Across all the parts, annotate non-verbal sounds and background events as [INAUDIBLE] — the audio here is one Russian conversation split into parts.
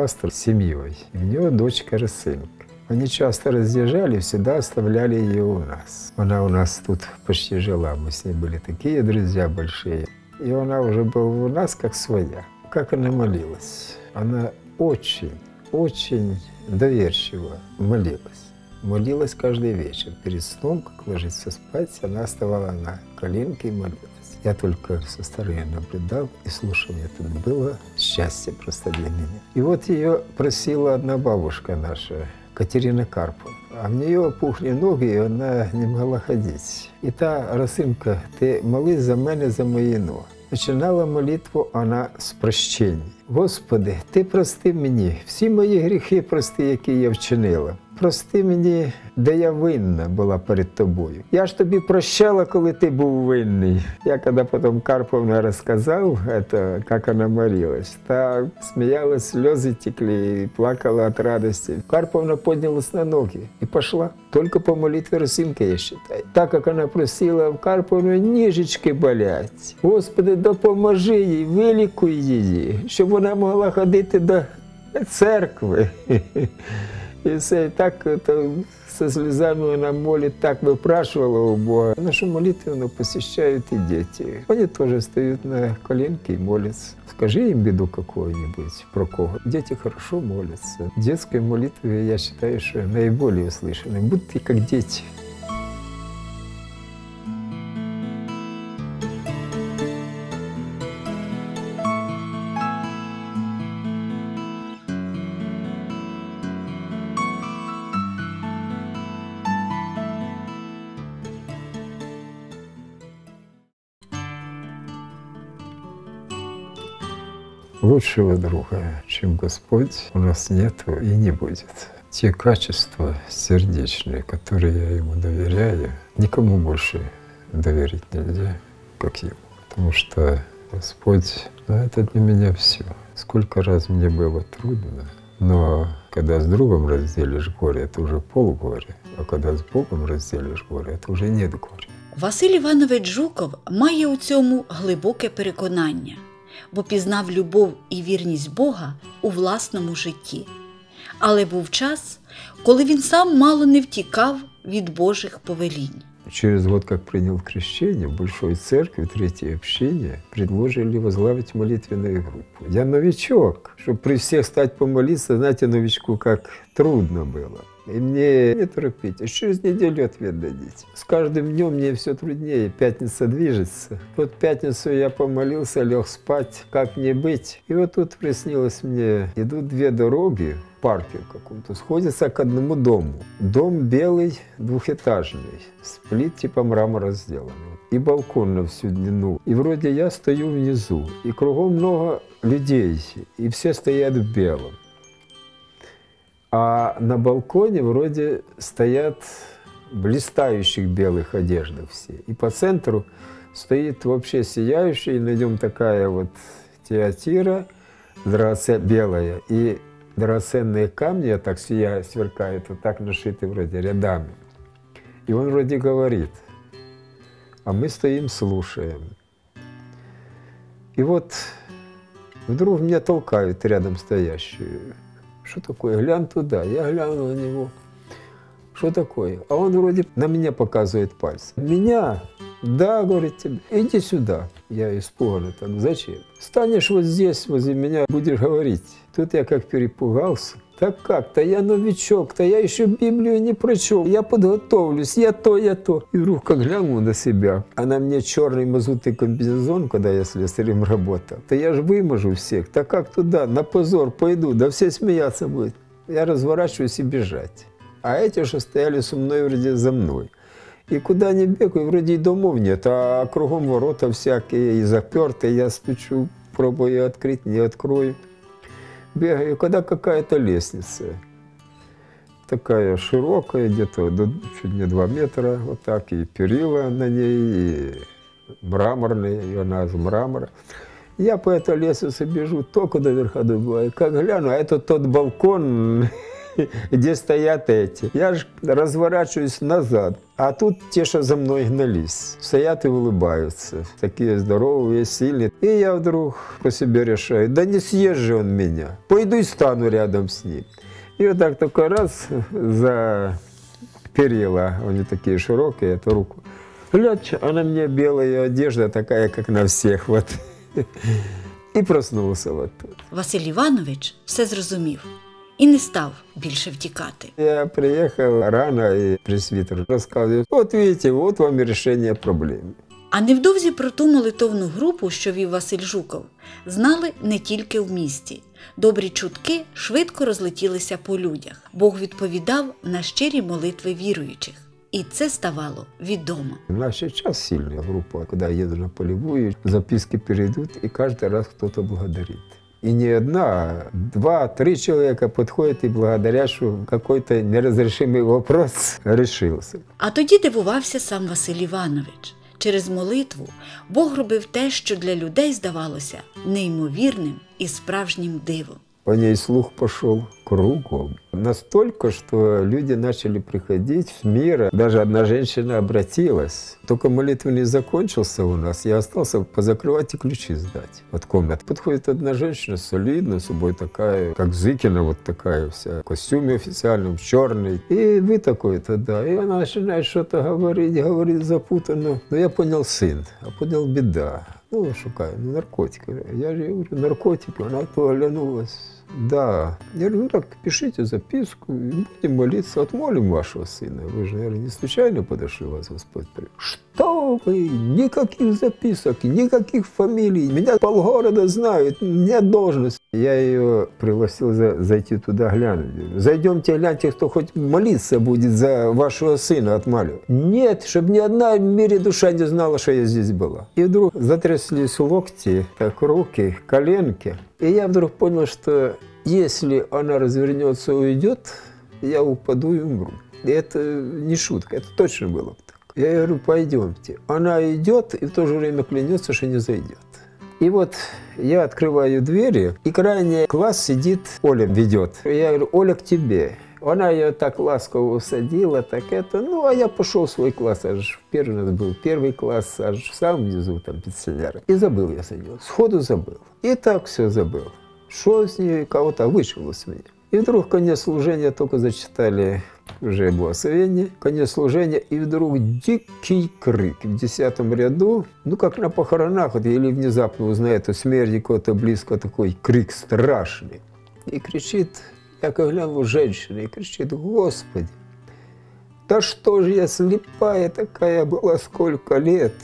пастор с семьей, и у него дочка Росынка. Они часто разъезжали, всегда оставляли ее у нас. Она у нас тут почти жила, мы с ней были такие друзья большие. И она уже была у нас как своя. Как она молилась. Она очень, очень доверчиво молилась. Молилась каждый вечер. Перед сном, как ложится спать, она оставала на коленке и молилась. Я только со стороны наблюдал и слушал. Это было счастье просто для меня. И вот ее просила одна бабушка наша, Катерина Карпова. А в нее опухли ноги, і вона не могла ходити. І та Росинка, ти молись за мене, за мої ноги. Починала молитву вона з прощення. Господи, Ти прости мені всі мої гріхи прости, які я вчинила. Прости мені, де я винна була перед тобою. Я ж тобі прощала, коли ти був винний. Я коли потім Карповна розказав, як вона молилась, та сміялась, сльози текли, плакала від радості. Карповна піднялась на ноги і пішла. Только по молитве Росинка, я считаю. Так как она просила в Карповну, ніжечки болять. Господи, допоможи їй, вилікуй її, щоб вона могла ходити до церкви. [LAUGHS] І так это, со слезами вона молит, так выпрашивала у Бога. Нашу молитву ну, посещают и дети. Они тоже встают на коленки и молятся. Скажи им беду какую-нибудь про кого. Дети хорошо молятся. Детская молитва, я считаю, что наиболее услышаны. Будьте как дети. Лучшего друга, чем Господь, у нас нету и не будет. Те качества сердечные, которые я ему доверяю, никому больше доверить нельзя, как ему. Потому что Господь, ну, это для меня все. Сколько раз мне было трудно, но когда с другом разделишь горе, это уже полгоря, а когда с Богом разделишь горе, это уже нет горя. Василь Іванович Жуков має у цьому глибоке переконання, бо пізнав любов і вірність Бога у власному житті. Але був час, коли він сам мало не втікав від Божих повелінь. Через год, как принял крещение, в Большой Церкви, Третье общение, предложили возглавить молитвенную группу. Я новичок, чтобы при всех стать помолиться, знаете, новичку как трудно было. И мне не торопитесь, через неделю ответ дадите. С каждым днем мне все труднее, пятница движется. Вот пятницу я помолился, лег спать, как мне быть. И вот тут приснилось мне, идут две дороги парке каком-то, сходятся к одному дому. Дом белый, двухэтажный, с плит типа мрамора сделанный. И балкон на всю длину. И вроде я стою внизу, и кругом много людей, и все стоят в белом. А на балконе вроде стоят блистающих белых одеждах все. И по центру стоит вообще сияющий, на нем такая вот театира драгоце- белая. И драгоценные камни, так сияют, сверкают, вот так нашиты вроде рядами. И он вроде говорит, а мы стоим, слушаем. И вот вдруг меня толкают рядом стоящую. Что такое? Глянь туда. Я глянул на него. Что такое? А он вроде на меня показывает пальцем. Меня? Да, говорит тебе. Иди сюда. Я испуганно так. Зачем? Станешь вот здесь, возле меня, будешь говорить. Тут я как перепугался. Так как? То я новичок, то я еще Библию не прочел. Я подготовлюсь, я то, я то. И вдруг как глянул на себя, а на мне черный мазутный комбинезон, когда я слесарем работал. То я же выможу всех. Так как туда, на позор пойду, да все смеяться будут. Я разворачиваюсь и бежать. А эти же стояли со мной вроде за мной. И куда ни бегаю, вроде и домов нет, а кругом ворота всякие и заперты. Я стучу, пробую открыть, не открою. Бегаю, когда какая-то лестница. Такая широкая, где-то чуть не 2 метра, вот так, и перила на ней, и мраморные, и она из мрамора. Я по этой лестнице бежу, только до верха добываю. Как гляну, а это тот балкон, [LAUGHS] [LAUGHS] где стоят эти. Я же разворачиваюсь назад, а тут те, что за мной гнались, стоят и улыбаются. Такие здоровые, сильные. И я вдруг по себе решаю, да не съезжу он меня. Пойду и стану рядом с ним. И вот так только раз за перила, они такие широкие, эту руку. Глядь, а на мне белая одежда такая, как на всех. Вот. [LAUGHS] І проснувся от тут. Василь Іванович все зрозумів і не став більше втікати. Я приехал рано, и пресвитер рассказывает, вот видите, вот вам и решение проблемы. А невдовзі про ту молитовну групу, що вів Василь Жуков, знали не тільки в місті. Добрі чутки швидко розлетілися по людях. Бог відповідав на щирі молитви віруючих. І це ставало відомо. У нас сейчас сильная группа, когда я еду на полевую, записки перейдут, и каждый раз кто-то благодарит. И не одна, два, три человека подходят и благодарят, что какой-то неразрешимый вопрос решился. А тоді дивувався сам Василь Іванович. Через молитву Бог робив те, що для людей здавалося неймовірним і справжнім дивом. По ней слух пошел кругом. Настолько, что люди начали приходить с мира. Даже одна женщина обратилась. Только молитва не закончился у нас. Я остался позакрывать и ключи сдать от комнаты. Подходит одна женщина солидная, собой такая, как Зыкина, вот такая вся, в костюме официальном, черный. И вы такой-то, да. И она начинает что-то говорить, говорит запутанно. Но я понял сын, а понял беда. Ну, шукаю, ну, наркотики. Я же говорю, наркотики. Она то оглянулась. Да. Я говорю, ну так, пишите записку, и будем молиться, отмолим вашего сына. Вы же, наверное, не случайно подошли, вас Господь привел. Что вы? Никаких записок, никаких фамилий. Меня полгорода знают, нет должности. Я ее пригласил за, зайти туда глянуть. Зайдемте, гляньте, кто хоть молиться будет за вашего сына отмаливать. Нет, чтобы ни одна в мире душа не знала, что я здесь была. И вдруг затряслись локти, так руки, коленки. И я вдруг понял, что если она развернется и уйдет, я упаду и умру. И это не шутка, это точно было бы так. Я говорю, пойдемте. Она идет и в то же время клянется, что не зайдет. И вот я открываю двери, и крайний класс сидит, Оля ведет. Я говорю, Оля, к тебе. Она ее так ласково усадила, так это. Ну, а я пошел в свой класс, аж первый у нас был первый класс, аж в самом внизу, там, пенсионеры. И забыл я за нее, сходу забыл. И так все забыл. Шел с ней, кого-то вышел с меня. И вдруг конец служения только зачитали уже благословение, конец служения, и вдруг дикий крик в десятом ряду, ну, как на похоронах, вот, или внезапно узнает о смерти кого-то близко, такой крик страшный. И кричит, я как глянул женщина, и кричит, Господи, да что же я слепая такая была сколько лет?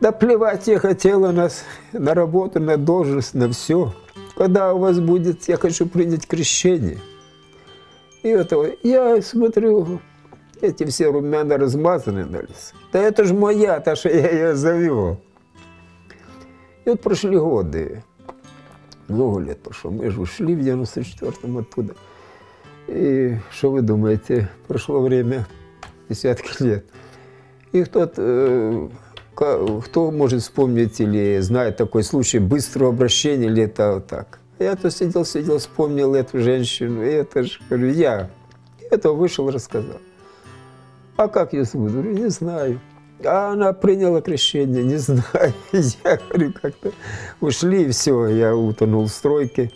Да плевать я хотела нас на работу, на должность, на все. Когда у вас будет, я хочу принять крещение. И этого, я смотрю, эти все румяна размазаны на лице. Да это же моя, та, что я ее завел. И вот прошли годы. Много лет прошло. Мы же ушли в 94-м оттуда. И что вы думаете, прошло время, десятки [LAUGHS] лет. И кто-то э, Кто может вспомнить или знает такой случай быстрого обращения или это так? Я то сидел, сидел, вспомнил эту женщину, и это же, говорю, я. И это вышел, рассказал. А как зовут? Говорю, не знаю. А она приняла крещение, не знаю. [LAUGHS] Я говорю, как-то ушли, и все, я утонул в стройке.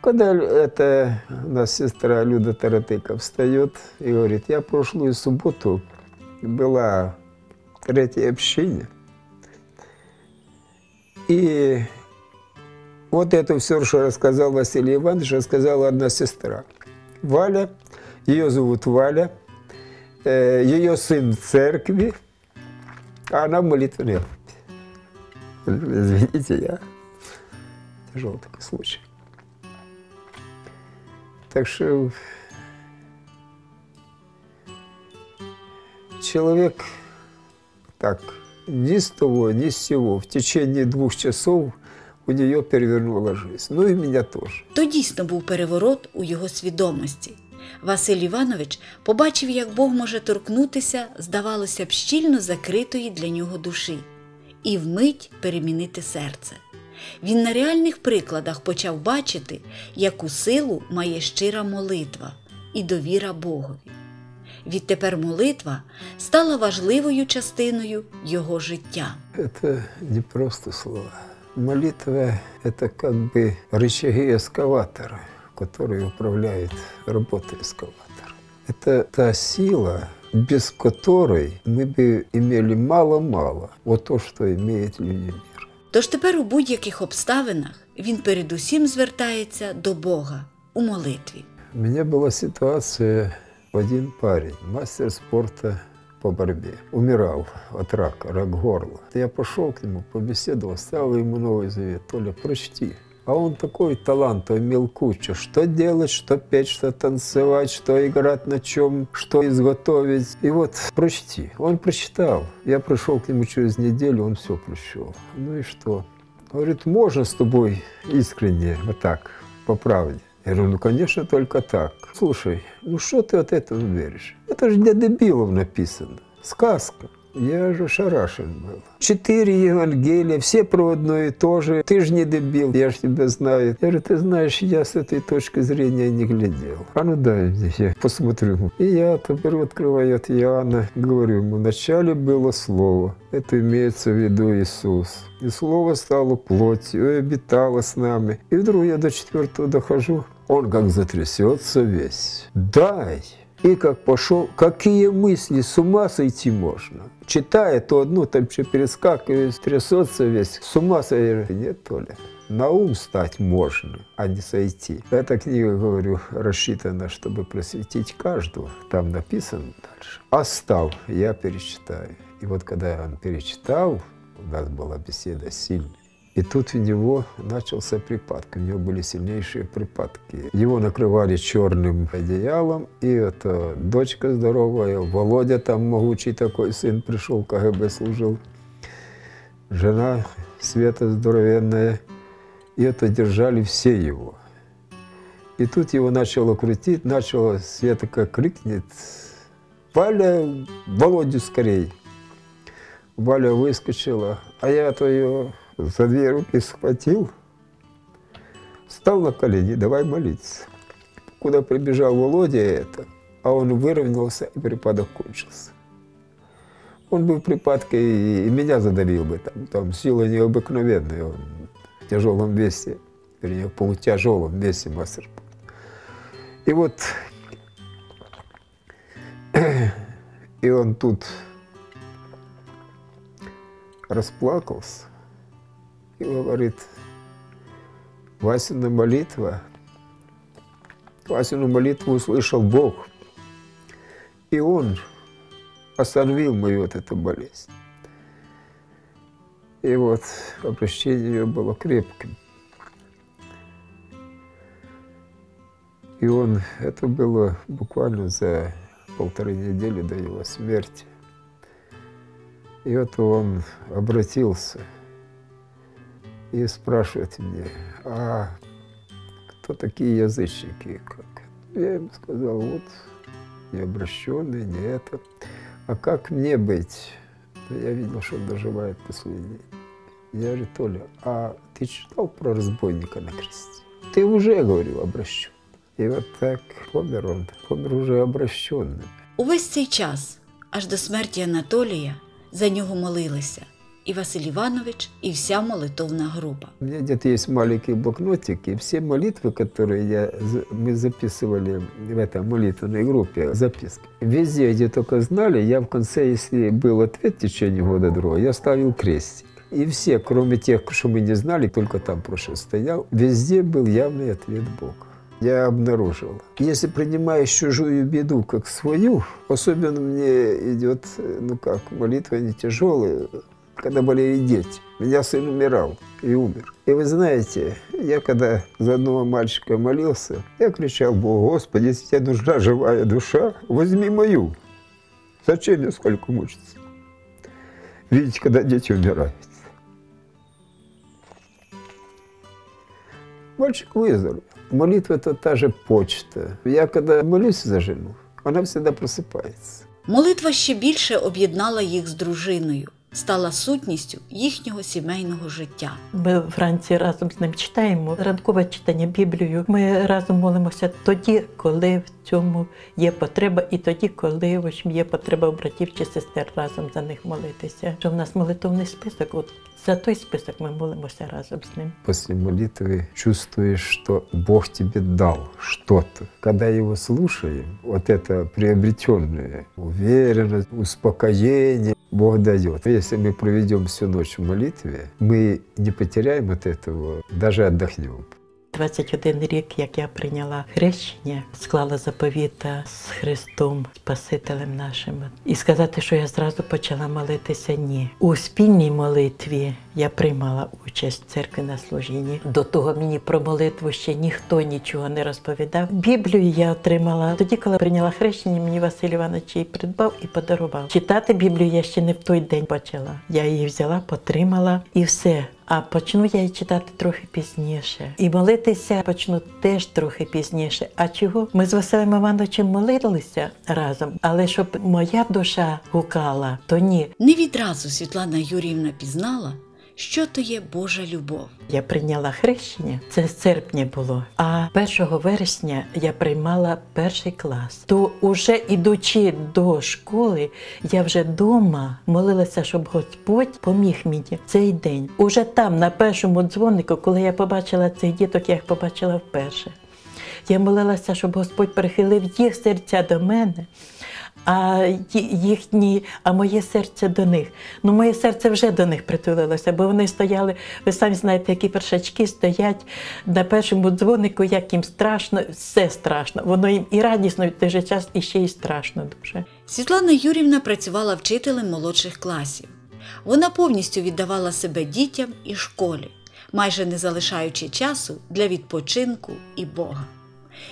Когда это у нас сестра Люда Таратыка встает и говорит, я прошлую субботу была в третьей общине. И вот это все, что рассказал Василий Иванович, рассказала одна сестра. Валя, ее зовут Валя, ее сын в церкви, а она в молитвенной группе. Извините, я тяжелый такой случай. Так что человек так ни с того, ни с сего в течение двух часов у нее перевернула жизнь. Ну и меня тоже. То дійсно був переворот у його свідомості. Василь Іванович побачив, як Бог може торкнутися, здавалося б, щільно закритої для нього душі, і вмить перемінити серце. він на реальних прикладах почав бачити, яку силу має щира молитва і довіра Богові. Відтепер молитва стала важливою частиною його життя. Это не просто слова. Молитва – это как бы рычаги эскаватора, которые управляют работой эскаватора. Это та сила, без которой мы бы имели мало-мало вот то, что имеет люди мира. Тож тепер у будь-яких обставинах він передусім звертається до Бога у молитві. У меня была ситуация, один парень, мастер спорта по борьбе, умирал от рака, рак горла. Я пошел к нему, побеседовал, ставил ему Новый Завет, Толя, прочти. А он такой талант имел кучу. Что делать, что петь, что танцевать, что играть на чем, что изготовить. И вот прочти. Он прочитал. Я пришел к нему через неделю, он все прочел. Ну и что? Говорит, можно с тобой искренне, вот так, по правде. Я говорю, ну, конечно, только так. Слушай, ну что ты от этого веришь? Это же для дебилов написано. Сказка. Я же шарашен был. Четыре Евангелия, все про одно и то же. Ты же не дебил, я же тебя знаю. Я говорю, ты знаешь, я с этой точки зрения не глядел. А ну дай мне, я посмотрю. И я теперь открываю от Иоанна, говорю ему, вначале было Слово. Это имеется в виду Иисус. И Слово стало плотью и обитало с нами. И вдруг я до четвертого дохожу, он как затрясется весь. Дай! И как пошел, какие мысли, с ума сойти можно. Читая то одну, там что перескакивает, трясется весь. С ума сойти. Нет, Толя, на ум стать можно, а не сойти. Эта книга, говорю, рассчитана, чтобы просветить каждого. Там написано дальше. Остав, я перечитаю. И вот когда он перечитал, у нас была беседа сильная. И тут у него начался припадок. У него были сильнейшие припадки. Его накрывали черным одеялом. И это дочка здоровая, Володя там могучий такой сын пришел, КГБ служил. Жена Света здоровенная. И это держали все его. И тут его начало крутить, начало Света как крикнет, Валя, Володю скорей. Валя выскочила, а я то ее за две руки схватил, стал на колени, давай молиться. Куда прибежал Володя это, а он выровнялся, и припадок кончился. Он был в припадке, и меня задавил бы там, там сила необыкновенная, он в тяжелом весе, вернее, в полутяжелом весе мастер. И вот, [CLEARS THROAT] и он тут расплакался говорит, Васина молитва, Васину молитву услышал Бог, и Он остановил мою вот эту болезнь. И вот обращение ее было крепким. И он, это было буквально за полторы недели до его смерти. И вот он обратился и спрашивает меня, а кто такие язычники? Как? Я ему сказал, вот, не обращенные, не это. А как мне быть? Я видел, что доживает последний. Я говорю, Толя, а ты читал про разбойника на кресте? Ты уже, говорю, обращен. И вот так помер он, помер уже обращенным. Увесь цей час, аж до смерті Анатолія, за нього молилися і Василь Іванович, і вся молитовна група. У меня где-то есть маленький блокнотик, и все молитвы, которые я, за- мы записывали в этой молитвенной группе, записки. Везде, где только знали, я в конце, если был ответ в течение года другого, я ставил крестик. И все, кроме тех, что мы не знали, только там прошлый стоял, везде был явный ответ Бога. Я обнаружил, если принимаешь чужую беду как свою, особенно мне идет, э, ну как, молитва не тяжелая, когда болели дети. У меня сын умирал и умер. И вы знаете, я когда за одного мальчика молился, я кричал Богу, Господи, если тебе нужна живая душа, возьми мою. Зачем мне сколько мучиться? Видите, когда дети умирают. Мальчик выздоровел. Молитва – это та же почта. Я когда молюсь за жену, она всегда просыпается. Молитва ще більше об'єднала їх з дружиною. Стала сутністю їхнього сімейного життя. Ми вранці разом з ним читаємо ранкове читання Біблію. Ми разом молимося тоді, коли в цьому є потреба, і тоді, коли в общем, є потреба у братів чи сестер разом за них молитися. Що в нас молитовний список, от за той список ми молимося разом з ним. После молитвы чувствуешь, что Бог тебе дал что-то. Когда его слушаем, вот это приобретенное, уверенность, успокоение Бог дает. Если мы проведем всю ночь в молитве, мы не потеряем от этого, даже отдохнем. 21 рік, як я прийняла хрещення, склала заповіта з Христом, Спасителем нашим. І сказати, що я зразу почала молитися, ні. У спільній молитві я приймала участь в церкві на служінні. До того мені про молитву ще ніхто нічого не розповідав. Біблію я отримала тоді, коли прийняла хрещення, мені Василь Іванович її придбав і подарував. Читати Біблію я ще не в той день почала. Я її взяла, потримала і все. А почну я її читати трохи пізніше. І молитися почну теж трохи пізніше. А чого? Ми з Василем Івановичем молилися разом, але щоб моя душа гукала, то ні. Не відразу Світлана Юріївна пізнала, що то є Божа любов. Я прийняла хрещення, це з серпня було. А 1 вересня я приймала перший клас. То уже ідучи до школи, я вже вдома молилася, щоб Господь поміг мені цей день. Уже там, на першому дзвонику, коли я побачила цих діток, я їх побачила вперше. Я молилася, щоб Господь прихилив їх серця до мене, а їхні, а моє серце до них. Ну, моє серце вже до них притулилося, бо вони стояли, ви самі знаєте, які першачки стоять на першому дзвонику, як їм страшно, все страшно. Воно їм і радісно, і в той же час і ще й страшно дуже. Світлана Юрівна працювала вчителем молодших класів. Вона повністю віддавала себе дітям і школі, майже не залишаючи часу для відпочинку і Бога.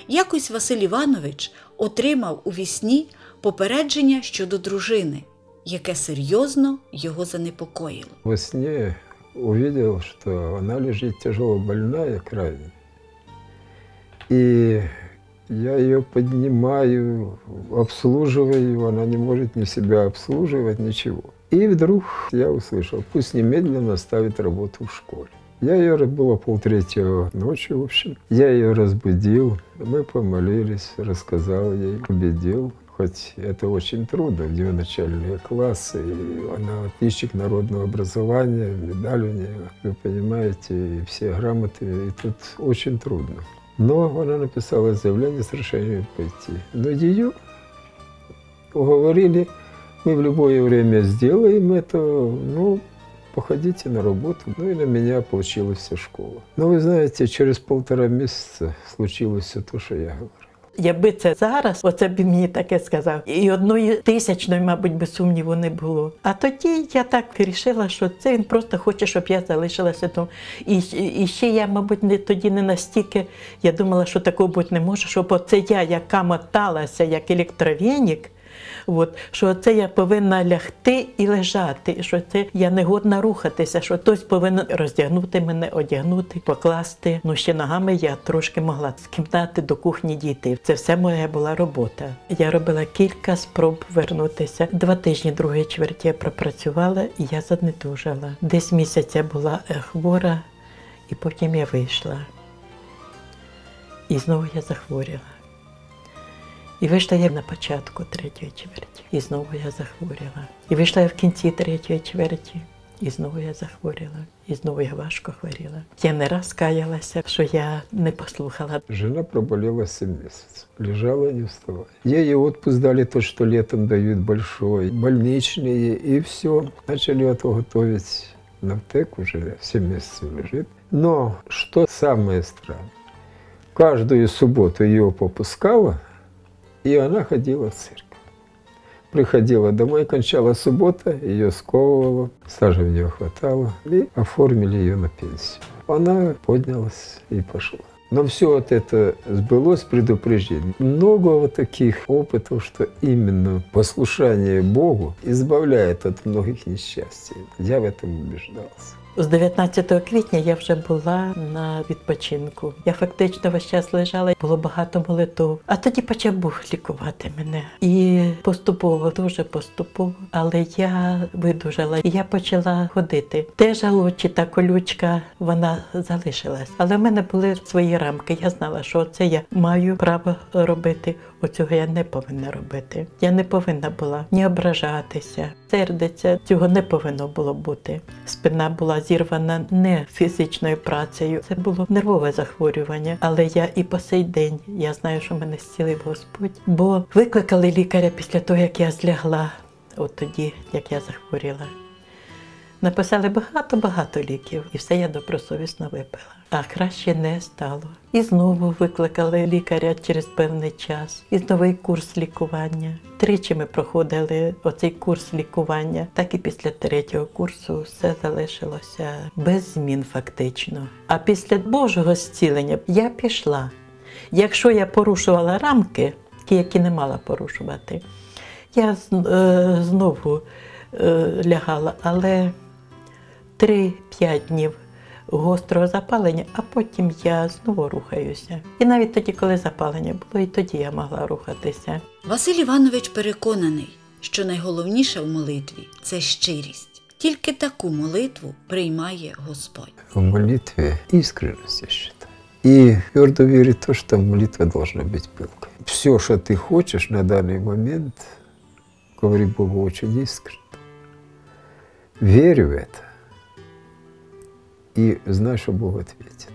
Якось Василь Іванович отримав у вісні попередження щодо дружини, яке серйозно його занепокоїло. Во сне увидел, что она лежит тяжело больная крайне. И я ее поднимаю, обслуживаю, она не может ни себя обслуживать, ничего. И вдруг я услышал, пусть немедленно оставит работу в школе. Я ее, было полтретьего ночи, в общем. Я ее разбудил, мы помолились, рассказал ей, убедил. Хоть это очень трудно, где начальные классы, и она отличник народного образования, медаль у нее, вы понимаете, и все грамоты, и тут очень трудно. Но она написала заявление с решением пойти. Но ее уговорили, мы в любое время сделаем это, ну, походите на работу. Ну и на меня получилась вся школа. Но вы знаете, через полтора месяца случилось все то, что я говорил. Якби це зараз, оце б мені таке сказав. І одної тисячної, мабуть, би сумніву не було. А тоді я так вирішила, що це він просто хоче, щоб я залишилася там. І, і ще я, мабуть, не тоді не настільки. Я думала, що такого бути не може, щоб оце я, яка моталася, як електровенік, От, що це я повинна лягти і лежати, що це я не годна рухатися, що хтось повинен роздягнути мене, одягнути, покласти. Ну ще ногами я трошки могла з кімнати до кухні дійти. Це все моя була робота. Я робила кілька спроб вернутися. Два тижні другої чверті я пропрацювала і я занедужала. Десь місяця була е, хвора, і потім я вийшла. І знову я захворіла. І вийшла я на початку третьої чверті, і знову я захворіла. І вийшла я в кінці третьої чверті, і знову я захворіла, і знову я важко хворіла. Я не раз каялася, що я не послухала. Жена проболела 7 месяцев, лежала не вставая. Ей и отпуск дали то, что летом дают большой, больничные, и все. Начали это готовить на ВТЭК, уже 7 месяцев лежит. Но что самое странное, каждую субботу ее попускала, и она ходила в церковь. Приходила домой, кончала суббота, ее сковывала, стажа в нее хватало, и оформили ее на пенсию. Она поднялась и пошла. Но все вот это сбылось предупреждение. Много вот таких опытов, что именно послушание Богу избавляет от многих несчастий. Я в этом убеждался. З 19 квітня я вже була на відпочинку. Я фактично весь час лежала, було багато молитв. А тоді почав Бог лікувати мене. І поступово, дуже поступово, але я видужала. І я почала ходити. Те жалочі та колючка вона залишилась. Але в мене були свої рамки. Я знала, що це я маю право робити. Оцього я не повинна робити. Я не повинна була ні ображатися, сердиться. Цього не повинно було бути. Спина була зірвана не фізичною працею. Це було нервове захворювання. Але я і по сей день я знаю, що мене зцілив Господь. Бо викликали лікаря після того, як я злягла, от тоді, як я захворіла. Написали багато-багато ліків, і все я добросовісно випила. А краще не стало. І знову викликали лікаря через певний час, і новий курс лікування. Тричі ми проходили оцей курс лікування. Так і після третього курсу все залишилося без змін фактично. А після Божого зцілення я пішла. Якщо я порушувала рамки, ті, які не мала порушувати, я е, знову е, лягала, але 3-5 днів гострого запалення, а потім я знову рухаюся. І навіть тоді, коли запалення було, і тоді я могла рухатися. Василь Іванович переконаний, що найголовніше в молитві це щирість. Тільки таку молитву приймає Господь. В молитве искренность, я считаю. И твердо верить в то, что молитва должна быть пылкой. Все, что ты хочешь на данный момент, говори Богу очень искренне. Верю в это. И знай, что Бог ответит.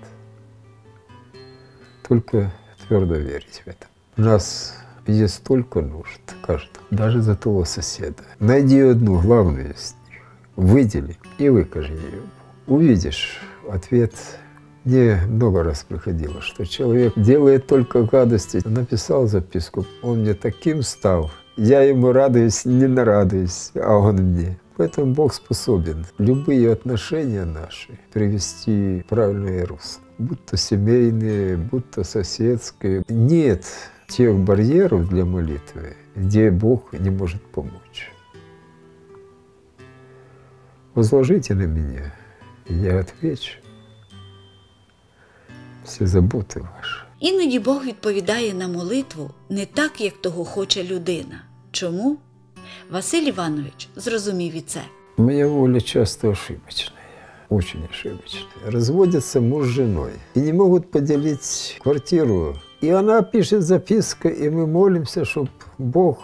Только твердо верить в это. У нас есть столько нужд, каждого, даже за того соседа. Найди одну главную из них, выдели и выкажи ее. Увидишь ответ. Мне много раз приходило, что человек делает только гадости. Написал записку, он мне таким стал. Я ему радуюсь, не нарадуюсь, а он мне. Поэтому Бог способен любые отношения наши привести в правильное русло. Будь то семейные, будь то соседские. Нет тех барьеров для молитвы, где Бог не может помочь. Возложите на меня, и я отвечу. Все заботы ваши. Іноді Бог відповідає на молитву не так, як того хоче людина. Чому? Василь Іванович зрозумів і це. Моя воля часто ошибочная, очень ошибочная. Разводятся муж с женой и не могут поделить квартиру. И она пишет записку, и мы молимся, чтобы Бог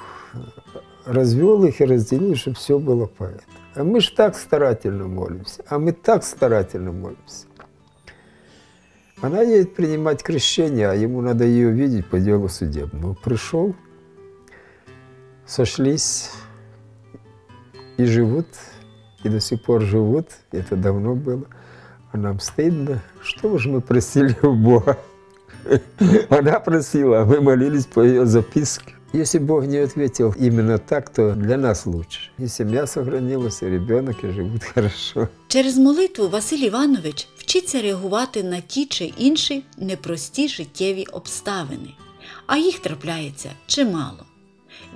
развел их и разделил, чтобы все было поэтому. А мы ж так старательно молимся, а мы так старательно молимся. Она едет принимать крещение, а ему надо ее видеть по делу судебному. Пришел, сошлись и живут, и до сих пор живут. Это давно было. А нам стыдно. Что же мы просили у Бога? Она просила, а мы молились по ее записке. Если Бог не ответил именно так, то для нас лучше. И семья сохранилась, и ребенок, и живут хорошо. Через молитву Василь Іванович вчиться реагувати на ті чи інші непрості життєві обставини, а їх трапляється чимало.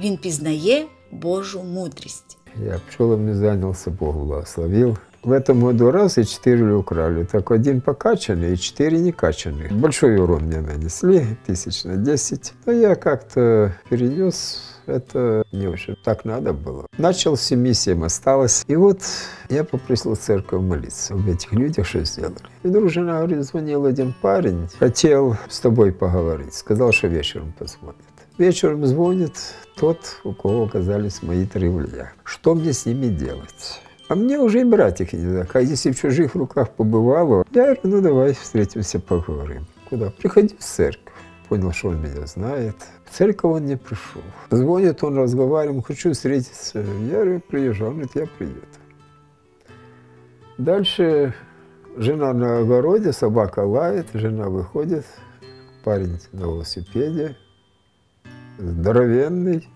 Він пізнає Божу мудрість. Я пчелами занялся, Бог благословил. В этом году раз и четыре украли. Так один покачанный и четыре некачанных. Большой урон мне нанесли, тысяч на десять. Но я как-то перенес это не очень так надо было. Начал с семи, семь осталось. И вот я попросил церковь молиться об этих людях, что сделали. И вдруг жена говорит, звонил один парень, хотел с тобой поговорить. Сказал, что вечером позвонит. Вечером звонит тот, у кого оказались мои друзья. Что мне с ними делать? А мне уже и брать их нельзя. А если в чужих руках побывало, я говорю, ну давай встретимся, поговорим. Куда? Приходи в церковь. Понял, что он меня знает. В церковь он не пришел. Звонит он, разговариваем, хочу встретиться. Я говорю, приезжай. Он говорит, я приеду. Дальше жена на огороде, собака лает, жена выходит, парень на велосипеде, здоровенный.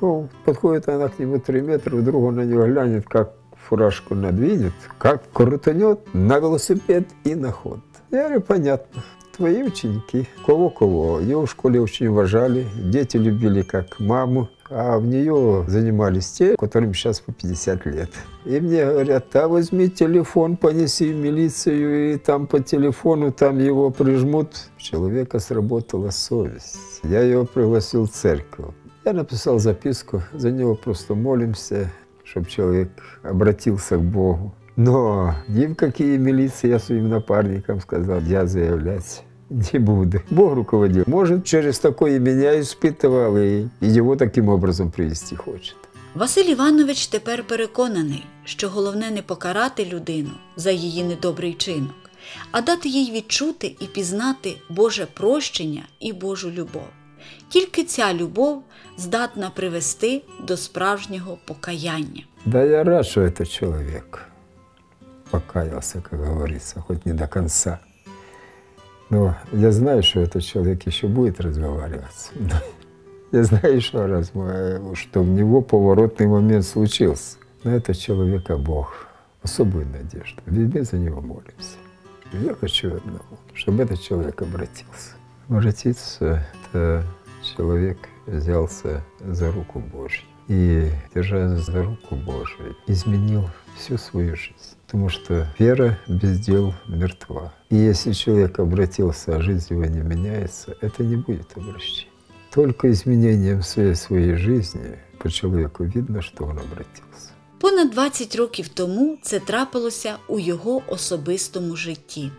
Ну, подходит она к нему три метра, вдруг он на нее глянет, как фуражку надвинет, как крутанет на велосипед и на ход. Я говорю, понятно. Твои ученики, кого-кого, ее в школе очень уважали, дети любили как маму, а в нее занимались те, которым сейчас по 50 лет. И мне говорят, да возьми телефон, понеси в милицию, и там по телефону там его прижмут. У человека сработала совесть. Я его пригласил в церковь. Я написал записку, за него просто молимся, чтобы человек обратился к Богу. Но ни в какие милиции я своим напарникам сказал, я заявлять не буду. Бог руководил. Может, через такое меня испытывал и его таким образом привести хочет. Василь Іванович тепер переконаний, що головне не покарати людину за її недобрий чинок, а дати їй відчути і пізнати Боже прощення і Божу любов. Тільки ця любов здатна привести до справжнього покаяння. Да я рад, что этот человек покаялся, как говорится, хоть не до конца. Но я знаю, что этот человек еще будет разговариваться. [LAUGHS] Я знаю, что, раз, что в него поворотный момент случился. Но это человека Бог. Особую надежду. Ведь мы за него молимся. Я хочу одного, чтобы этот человек обратился. Обратиться – это человек взялся за руку Божью. И, держа за руку Божию, изменил всю свою жизнь. Потому что вера без дел мертва. И если человек обратился, а жизнь его не меняется, это не будет обращение. Только изменением своей, своей жизни по человеку видно, что он обратился. Понад 20 років тому це трапилося у його особистому житті.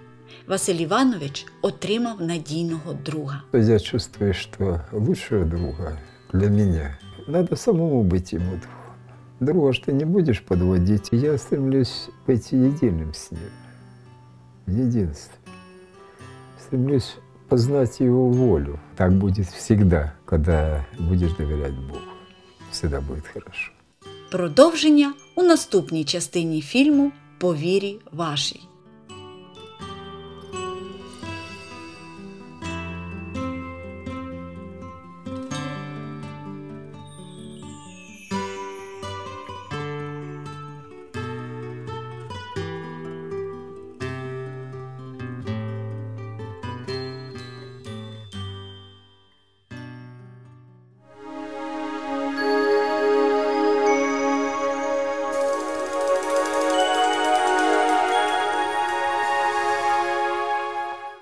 Василь Іванович отримав надійного друга. Я чувствую, что лучшего друга для меня надо самому быть ему другом. Друга ж ты не будешь подводить. Я стремлюсь пойти единым с ним. В единстве. Стремлюсь познать его волю. Так будет всегда, когда будешь доверять Богу. Всегда будет хорошо. Продовження у наступній частині фільму По вірі вашій.